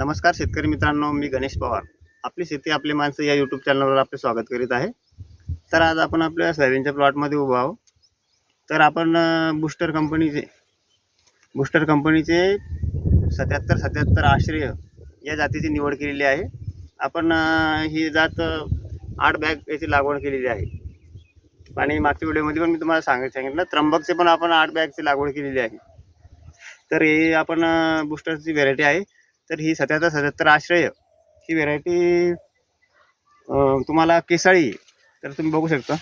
नमस्कार शेतकरी मित्रांनो मी गणेश पवार. आपली शेती आपली माणसं या यूट्यूब चॅनलवर आपले स्वागत करीत आहे. तर आज आपण आपल्या सोयाबीनच्या प्लॉटमध्ये उभा आहोत. तर आपण बूस्टर कंपनीचे बूस्टर कंपनीचे सत्याहत्तर सत्याहत्तर आश्रय या जातीची निवड केलेली आहे. आपण ही जात आठ बॅग याची लागवड केलेली आहे. आणि मागच्या व्हिडिओमध्ये पण मी तुम्हाला सांगत सांगितलं त्र्यंबकचे पण आपण आठ बॅगची लागवड केलेली आहे. तर हे आपण बूस्टरची व्हेरायटी आहे. तर ही सत्याहत्तर सत्याहत्तर आश्रय ही व्हेरायटी तुम्हाला केसाळी तर तुम्ही बघू शकता.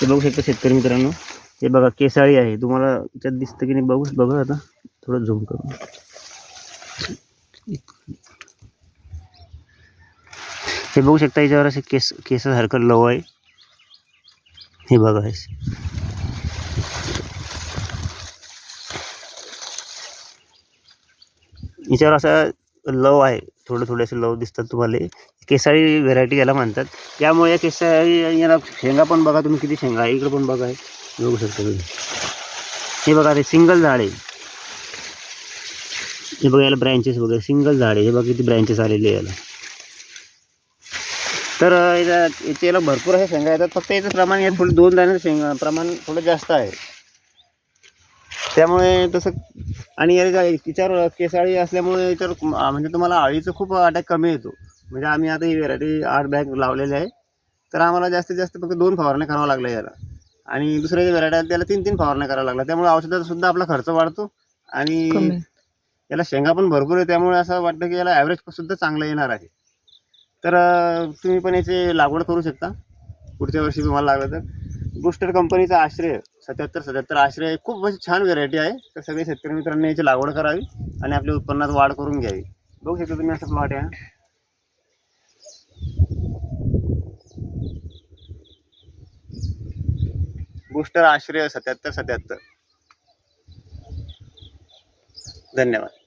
ते बघू शकता शेतकरी मित्रांनो. हे बघा केसाळी आहे. तुम्हाला त्यात दिसतं की नाही बघू बघा आता. थोडं झूम करून. हे बघू शकता याच्यावर असे केस केसासारखं लव आहे. हे बघा याच्यावर असा लव आहे. थोडं थोडे असे लव दिसतात तुम्हाला. केसाळी व्हेरायटी याला म्हणतात. त्यामुळे या केसाळी याला शेंगा पण बघा तुम्ही किती शेंगा आहे. इकडे पण बघा आहे बघू शकता तुम्ही. हे बघा ते सिंगल झाड. आहे हे बघा याला ब्रँचेस वगैरे. सिंगल झाड. आहे हे बघा किती ब्रँचेस आलेले आहे याला. तर याच्या याच्या याला भरपूर अशा शेंगा येतात. फक्त याचं प्रमाण या थोडं दोन दाण्याचं शेंगा प्रमाण थोडं जास्त आहे. त्यामुळे तसं आणि याच्या तिच्यावर केसाळी असल्यामुळे याच्यावर म्हणजे तुम्हाला अळीचं खूप अटॅक कमी येतो. म्हणजे आम्ही आता ही व्हेरायटी आठ बॅग लावलेली आहे. तर आम्हाला जास्तीत जास्त फक्त दोन फवारण्या करावं लागलं याला. आणि दुसऱ्या जे व्हेरायटी आहेत त्याला तीन तीन फवारण्या करावं लागल्या. त्यामुळे औषधाचा सुद्धा आपला खर्च वाढतो. आणि याला शेंगा पण भरपूर आहे त्यामुळे असं वाटतं की याला ॲव्हरेज सुद्धा चांगलं येणार आहे. तर तुम्ही पण याची लागवड करू शकता. पुढच्या वर्षी तुम्हाला लागलं तर. बुस्टर कंपनीचा आश्रय सत्याहत्तर सत्याहत्तर आश्रय खूप म्हणजे छान व्हेरायटी आहे. तर सगळे शेतकरी मित्रांनी याची लागवड करावी आणि आपल्या उत्पन्नात वाढ करून घ्यावी. बघू शकता तुम्ही असं प्लॉट आहे बुस्टर आश्रय सत्याहत्तर सत्याहत्तर. धन्यवाद.